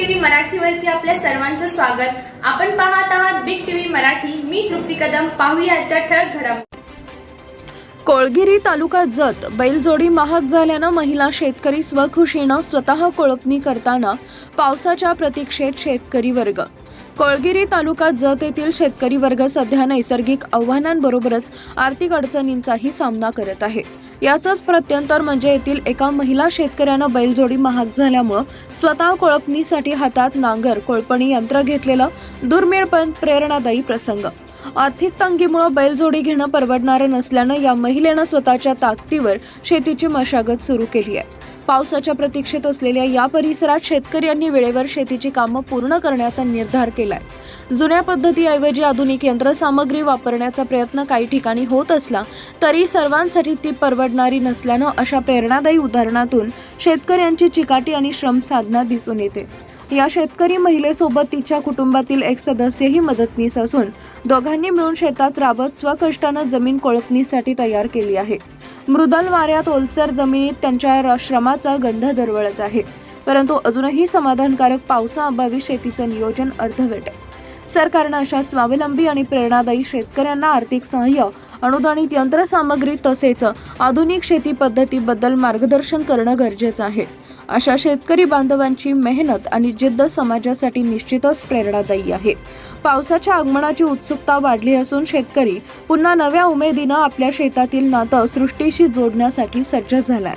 मराठीवरती आपल्या सर्वांचं स्वागत. आपण पाहत आहात बिग टीव्ही मराठी. मी तृप्ती कदम. पाहूया आजच्या ठळक घडामोडी. कोळगिरी तालुका जत बैलजोडी महाग झाल्यानं महिला शेतकरी स्वखुशीनं स्वतः कोळपणी करताना पावसाच्या प्रतीक्षेत शेतकरी वर्ग. कोळगिरी तालुका जत येथील शेतकरी वर्ग सध्या नैसर्गिक आव्हानांबरोबरच आर्थिक अडचणींचाही सामना करत आहे. याचंच प्रत्यंतर म्हणजे येथील एका महिला शेतकऱ्यानं बैलजोडी महाग झाल्यामुळं स्वतः कोळपणीसाठी हातात नांगर कोळपणी यंत्र घेतलेलं दुर्मिळ पण प्रेरणादायी प्रसंग. आर्थिक तंगीमुळे बैलजोडी घेणं परवडणारं नसल्यानं या महिलेनं स्वतःच्या ताकदीवर शेतीची मशागत सुरू केली आहे. पावसाच्या प्रतीक्षेत असलेल्या या परिसरात शेतकऱ्यांनी वेळेवर शेतीची कामं पूर्ण करण्याचा निर्धार केलाय. जुन्या पद्धतीऐवजी आधुनिक यंत्रसामग्री वापरण्याचा प्रयत्न काही ठिकाणी होत असला तरी सर्वांसाठी ती परवडणारी नसल्यानं अशा प्रेरणादायी उदाहरणातून शेतकऱ्यांची चिकाटी आणि श्रम साधना दिसून येते. या शेतकरी महिलेसोबत तिच्या कुटुंबातील एक सदस्यही मदतनीस असून दोघांनी मिळून शेतात राबत स्वकष्टानं जमीन कोळपणीसाठी तयार केली आहे. मृदल वाऱ्यात ओलसर जमिनीत त्यांच्या श्रमाचा गंध दरवळत आहे. परंतु अजूनही समाधानकारक पावसाअभावी शेतीचं नियोजन अर्धवेट आहे. सरकारनं अशा स्वावलंबी आणि प्रेरणादायी शेतकऱ्यांना आर्थिक सहाय्य अनुदानित यंत्रसामग्री तसेच आधुनिक शेती पद्धतीबद्दल मार्गदर्शन करणं गरजेचं आहे. अशा शेतकरी बांधवांची मेहनत आणि जिद्द समाजासाठी निश्चितच प्रेरणादायी आहे. पावसाच्या आगमनाची उत्सुकता वाढली असून शेतकरी पुन्हा नव्या उमेदीनं आपल्या शेतातील नातं सृष्टीशी जोडण्यासाठी सज्ज झालाय.